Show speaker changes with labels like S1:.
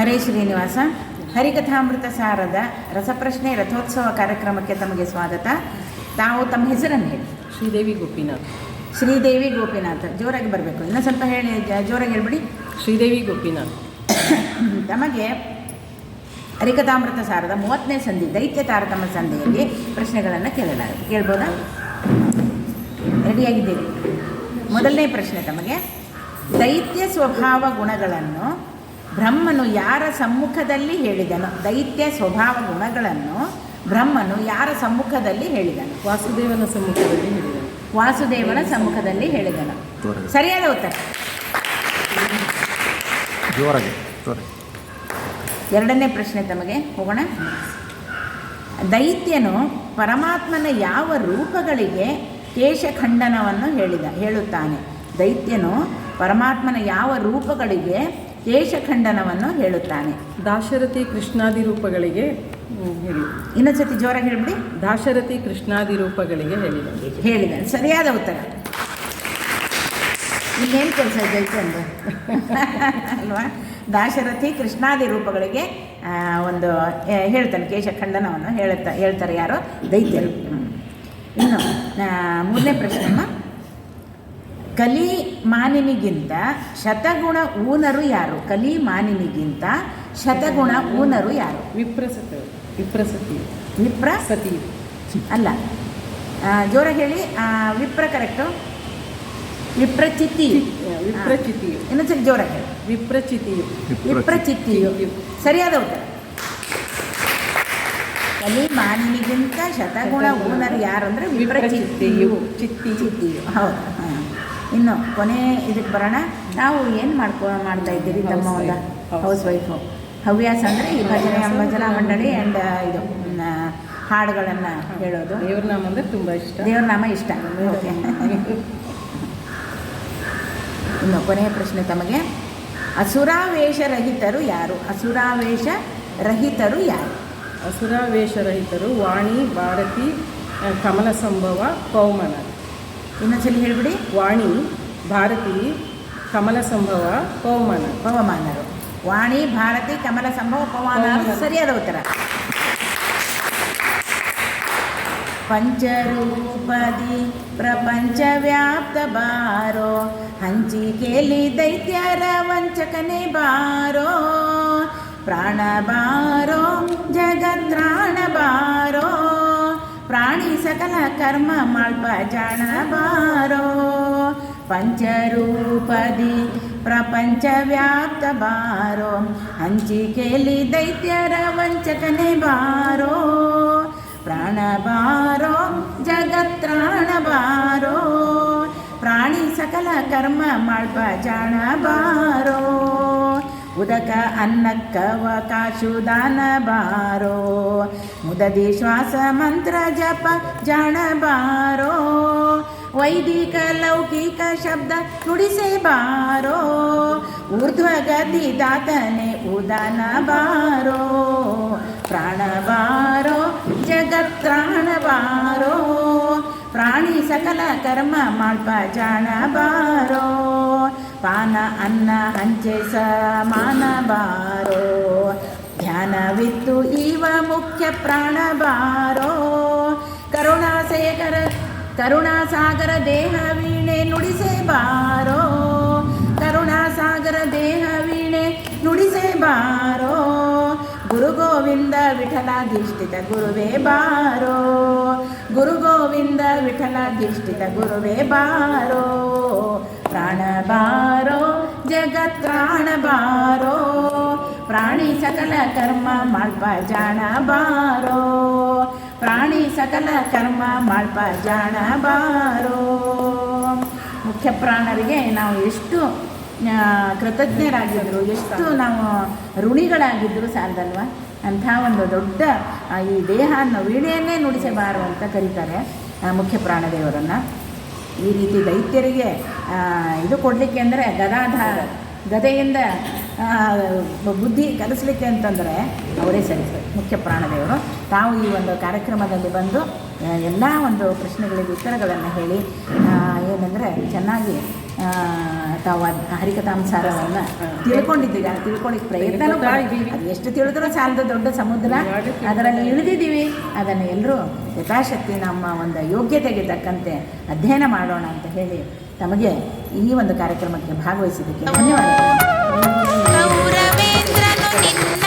S1: ಹರೇ ಶ್ರೀನಿವಾಸ ಹರಿಕಥಾಮೃತ ಸಾರದ ರಸಪ್ರಶ್ನೆ ರಥೋತ್ಸವ ಕಾರ್ಯಕ್ರಮಕ್ಕೆ ತಮಗೆ ಸ್ವಾಗತ. ತಾವು ತಮ್ಮ ಹೆಸರನ್ನು ಹೇಳಿ.
S2: ಶ್ರೀದೇವಿ ಗೋಪಿನಾಥ್.
S1: ಶ್ರೀದೇವಿ ಗೋಪಿನಾಥ್. ಜೋರಾಗಿ ಬರಬೇಕು. ಇನ್ನೂ ಸ್ವಲ್ಪ ಹೇಳಿ ಜ- ಜೋರಾಗಿ ಹೇಳ್ಬಿಡಿ.
S2: ಶ್ರೀದೇವಿ ಗೋಪಿನಾಥ್.
S1: ತಮಗೆ ಹರಿಕಥಾಮೃತ ಸಾರದ ಮೂವತ್ತನೇ ಸಂಧಿ ದೈತ್ಯ ತಾರತಮ್ಯ ಸಂಧಿಯಲ್ಲಿ ಪ್ರಶ್ನೆಗಳನ್ನು ಕೇಳಲ ಕೇಳ್ಬೋದಾ? ರೆಡಿಯಾಗಿದ್ದೀರಿ? ಮೊದಲನೇ ಪ್ರಶ್ನೆ ತಮಗೆ ದೈತ್ಯ ಸ್ವಭಾವ ಗುಣಗಳನ್ನು ಬ್ರಹ್ಮನು ಯಾರ ಸಮ್ಮುಖದಲ್ಲಿ ಹೇಳಿದನು ದೈತ್ಯ ಸ್ವಭಾವ ಗುಣಗಳನ್ನು ಬ್ರಹ್ಮನು ಯಾರ ಸಮ್ಮುಖದಲ್ಲಿ ಹೇಳಿದನು.
S2: ವಾಸುದೇವನ ಸಮ್ಮುಖದಲ್ಲಿ ಹೇಳಿದನು.
S1: ವಾಸುದೇವನ ಸಮ್ಮುಖದಲ್ಲಿ ಹೇಳಿದನು. ಸರಿಯಾದ ಉತ್ತರ.
S3: ಜೋರಾಗಿ ಜೋರಾಗಿ
S1: ಎರಡನೇ ಪ್ರಶ್ನೆ ತಮಗೆ ಹೋಗೋಣ. ದೈತ್ಯನು ಪರಮಾತ್ಮನ ಯಾವ ರೂಪಗಳಿಗೆ ಕೇಶಖಂಡನವನ್ನು ಹೇಳಿದ ಹೇಳುತ್ತಾನೆ. ದೈತ್ಯನು ಪರಮಾತ್ಮನ ಯಾವ ರೂಪಗಳಿಗೆ ಕೇಶಖಂಡನವನ್ನು ಹೇಳುತ್ತಾನೆ.
S2: ದಾಶರಥಿ ಕೃಷ್ಣಾದಿ ರೂಪಗಳಿಗೆ ಹೇಳಿ.
S1: ಇನ್ನೊಂದ್ಸತಿ ಜೋರಾಗಿ ಹೇಳ್ಬಿಡಿ.
S2: ದಾಶರಥಿ ಕೃಷ್ಣಾದಿ ರೂಪಗಳಿಗೆ ಹೇಳಿದ.
S1: ಹೇಳಿದ ಸರಿಯಾದ ಉತ್ತರ. ಇಲ್ಲೇನು ಕೆಲಸ ದೈತ್ಯಂದು ಅಲ್ವಾ? ದಾಶರಥಿ ಕೃಷ್ಣಾದಿ ರೂಪಗಳಿಗೆ ಒಂದು ಹೇಳ್ತಾನೆ ಕೇಶಖಂಡನವನ್ನು ಹೇಳುತ್ತಾ ಹೇಳ್ತಾರೆ ಯಾರೋ? ದೈತ್ಯರು. ಇನ್ನು ಮೂರನೇ ಪ್ರಶ್ನೆಮ್ಮ ಕಲಿ ಮಾನಿನಿಗಿಂತ ಶತಗುಣ ಊನರು ಯಾರು? ಕಲಿ ಮಾನಿನಿಗಿಂತ ಶತಗುಣ ಊನರು ಯಾರು?
S2: ವಿಪ್ರಸತ. ವಿಪ್ರಸತಿ.
S1: ವಿಪ್ರ
S2: ಸತಿ
S1: ಅಲ್ಲ ಆ, ಜೋರಾಗಿ ಹೇಳಿ. ಆ, ವಿಪ್ರ ಕರೆಕ್ಟು? ವಿಪ್ರಚಿತ್ತಿ
S2: ವಿಪ್ರಚಿತಿ.
S1: ಇನ್ನೊಂದ್ಸರಿ ಜೋರಾಗಿ ಹೇಳಿ.
S2: ವಿಪ್ರಚಿತಿಯು
S1: ವಿಪ್ರಚಿತಿ. ಸರಿಯಾದ ಉತ್ತರ. ಕಲಿ ಮಾನಿನಿಗಿಂತ ಶತಗುಣ ಊನರು ಯಾರು ಅಂದರೆ ವಿಪ್ರಚಿತ್ತಿಯು.
S2: ಚಿತ್ತಿ
S1: ಚಿತ್ತಿಯು. ಹೌದು. ಹಾಂ. ಇನ್ನು ಕೊನೆ ಇದಕ್ಕೆ ಬರೋಣ. ನಾವು ಏನು ಮಾಡ್ಕೊ ಮಾಡ್ತಾ ಇದ್ದೀವಿ ತಮ್ಮ ಒಂದು. ಹೌಸ್ ವೈಫು ಹವ್ಯಾಸ ಅಂದರೆ ಈ ಭಜನೆ ಭಜನಾ ಮಂಡಳಿ ಆ್ಯಂಡ್ ಇದು ಹಾಡುಗಳನ್ನು ಹೇಳೋದು.
S2: ದೇವ್ರ ನಾಮ ಅಂದರೆ ತುಂಬ ಇಷ್ಟ.
S1: ದೇವ್ರ ನಾಮ ಇಷ್ಟ. ಓಕೆ ಇನ್ನು ಕೊನೆಯ ಪ್ರಶ್ನೆ ತಮಗೆ. ಅಸುರಾವೇಶ ರಹಿತರು ಯಾರು? ಅಸುರಾವೇಶ ರಹಿತರು ಯಾರು?
S2: ಅಸುರಾವೇಶರಹಿತರು ವಾಣಿ ಭಾರತಿ ಕಮಲ ಸಂಭವ ಪೌಮನ
S1: ಇನ್ನೊಂದ್ಸಲಿ ಹೇಳಿಬಿಡಿ
S2: ವಾಣಿ ಭಾರತಿ ಕಮಲ ಸಂಭವ ಪವಮಾನ.
S1: ಪವಮಾನರು. ವಾಣಿ ಭಾರತಿ ಕಮಲ ಸಂಭವ ಪವಮಾನ. ಸರಿಯಾದ ಉತ್ತರ. ಪಂಚರೂಪದಿ ಪ್ರಪಂಚ ವ್ಯಾಪ್ತ ಬಾರೋ ಹಂಚಿಕೆಯಲ್ಲಿ ದೈತ್ಯರ ವಂಚಕನೆ ಬಾರೋ ಪ್ರಾಣ ಬಾರೋ ಜಗತ್ರಾಣ ಬಾರೋ. ಪ್ರಾಣಿ ಸಕಲ ಕರ್ಮ ಮಾಳ್ಪ ಜಾಣ ಬಾರೋ ಪಂಚರೂಪದಿ ಪ್ರಪಂಚ ವ್ಯಾಪ್ತ ಬಾರೋ. ಹಂಚಿಕೆಯಲ್ಲಿ ದೈತ್ಯರ ವಂಚಕನೆ ಬಾರೋ. ಪ್ರಾಣ ಬಾರೋ ಜಗತ್ರಾಣ ಬಾರೋ. ಪ್ರಾಣಿ ಸಕಲ ಕರ್ಮ ಜಾಣ ಬಾರೋ ಉದಕ ಅನ್ನಕ್ಕವ ಕಾಶು ದಾನ ಬಾರೋ. ಮುದದಿ ಶ್ವಾಸ ಮಂತ್ರ ಜಪ ಜಾಣಬಾರೋ. ವೈದಿಕ ಲೌಕಿಕ ಶಬ್ದ ನುಡಿಸೆ ಬಾರೋ ಊರ್ಧ್ವಗತಿ ದಾತನೆ ಉದಾನ ಬಾರೋ ಪ್ರಾಣ ಬಾರೋ ಜಗತ್ರಾಣ ಬಾರೋ ಪ್ರಾಣಿ ಸಕಲ ಕರ್ಮ ಮಾಡ್ಪ ಬಾರೋ ಪಾನ, ಅನ್ನ ಹಂಚೆ ಸಮಾನ ಬಾರೋ ಧ್ಯಾನವಿತ್ತು ಇವ ಮುಖ್ಯ ಪ್ರಾಣ ಬಾರೋ ಕರುಣಾಸೇಕರ ಕರುಣಾಸಾಗರ ದೇಹ ವೀಣೆ ನುಡಿಸೆ ಬಾರೋ. ಕರುಣಾಸಾಗರ ದೇಹ ವೀಣೆ ನುಡಿಸೆ ಬಾರೋ. ಗುರು ಗೋವಿಂದ ವಿಠಲಾಧಿಷ್ಠಿತ ಗುರುವೇ ಬಾರೋ. ಗುರು ಗೋವಿಂದ ವಿಠಲಾಧಿಷ್ಠಿತ ಗುರುವೇ ಬಾರೋ. ಪ್ರಾಣ ಬಾರೋ ಜಗತ್ರಾಣ ಬಾರೋ. ಪ್ರಾಣಿ ಸಕಲ ಕರ್ಮ ಮಾಡ್ಪ ಜಾಣ ಬಾರೋ. ಪ್ರಾಣಿ ಸಕಲ ಕರ್ಮ ಮಾಡ್ಪ ಜಾಣ ಬಾರೋ. ಮುಖ್ಯ ಪ್ರಾಣರಿಗೆ ನಾವು ಎಷ್ಟು ಕೃತಜ್ಞರಾಗಿದ್ದರು ಎಷ್ಟು ನಾವು ಋಣಿಗಳಾಗಿದ್ದರು ಸಾಲದಲ್ವ? ಅಂಥ ಒಂದು ದೊಡ್ಡ ಈ ದೇಹ ಅನ್ನೋ ವೀಣೆಯನ್ನೇ ನುಡಿಸಬಾರು ಅಂತ ಕರೀತಾರೆ ಮುಖ್ಯ ಪ್ರಾಣದೇವರನ್ನು. ಈ ರೀತಿ ದೈತ್ಯರಿಗೆ ಇದು ಕೊಡಲಿಕ್ಕೆ ಅಂದರೆ ಗದಾಧಾರ. ಗದೆಯಿಂದ ಬುದ್ಧಿ ಕಲಿಸ್ಲಿಕ್ಕೆ ಅಂತಂದರೆ ಅವರೇ ಸರಿ ಮುಖ್ಯ ಪ್ರಾಣದೇವರು. ತಾವು ಈ ಒಂದು ಕಾರ್ಯಕ್ರಮದಲ್ಲಿ ಬಂದು ಎಲ್ಲ ಒಂದು ಪ್ರಶ್ನೆಗಳಿಗೆ ಉತ್ತರಗಳನ್ನು ಹೇಳಿ ಏನಂದರೆ ಚೆನ್ನಾಗಿ ತಾವು ಅದ್- ಹರಿಕಥಾಂಸಾರವನ್ನು ತಿಳ್ಕೊಂಡಿದ್ದೀರಾ. ತಿಳ್ಕೊಳ್ಳಿಕ್ಕೆ ಪ್ರಯತ್ನನೂ
S2: ಪ್ರಯತ್ನ
S1: ಅದು ಎಷ್ಟು ತಿಳಿದ್ರೂ ಸಾಲದ ದೊಡ್ಡ ಸಮುದ್ರ. ಅದರಲ್ಲಿ ಇಳಿದಿದ್ದೀವಿ. ಅದನ್ನು ಎಲ್ಲರೂ ಯಥಾಶಕ್ತಿ ನಮ್ಮ ಒಂದು ಯೋಗ್ಯತೆಗೆ ತಕ್ಕಂತೆ ಅಧ್ಯಯನ ಮಾಡೋಣ ಅಂತ ಹೇಳಿ ತಮಗೆ ಈ ಒಂದು ಕಾರ್ಯಕ್ರಮಕ್ಕೆ ಭಾಗವಹಿಸಿದ್ದಕ್ಕೆ ಧನ್ಯವಾದಗಳು.
S4: ಕೌರವೇಂದ್ರನು ನಿನ್ನ